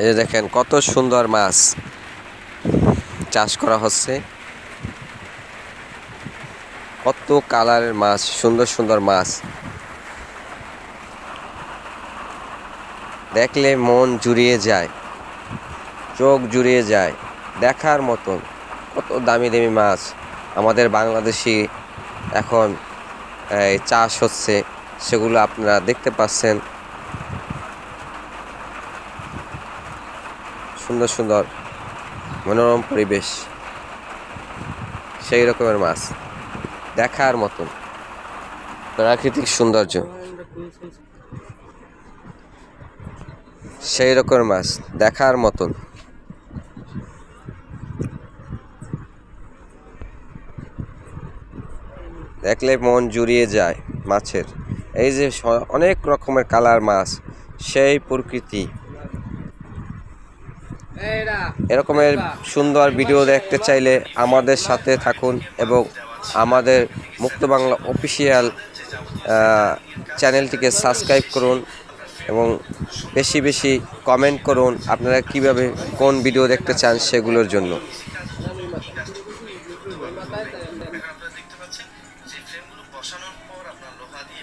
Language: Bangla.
এই যে দেখেন, কত সুন্দর মাছ চাষ করা হচ্ছে। কত কালারের মাছ, সুন্দর সুন্দর মাছ। দেখলে মন জুড়িয়ে যায়, চোখ জুড়িয়ে যায়, দেখার মতন। কত দামি দামি মাছ আমাদের বাংলাদেশি এখন চাষ হচ্ছে, সেগুলো আপনারা দেখতে পাচ্ছেন। সুন্দর সুন্দর মনোরম পরিবেশ। সেই রকমের মাছ। দেখার মতন। প্রাকৃতিক সৌন্দর্য। সেই রকমের মাছ। দেখার মতন। দেখলে মন জুড়িয়ে যায় মাছের। এই যে অনেক রকমের কালার মাছ। সেই প্রকৃতি। এরকমের সুন্দর ভিডিও দেখতে চাইলে আমাদের সাথে থাকুন এবং আমাদের মুক্ত বাংলা অফিসিয়াল চ্যানেলটিকে সাবস্ক্রাইব করুন এবং বেশি বেশি কমেন্ট করুন আপনারা কীভাবে কোন ভিডিও দেখতে চান সেগুলোর জন্য। বসানোর পর আপনার লোহা দিয়ে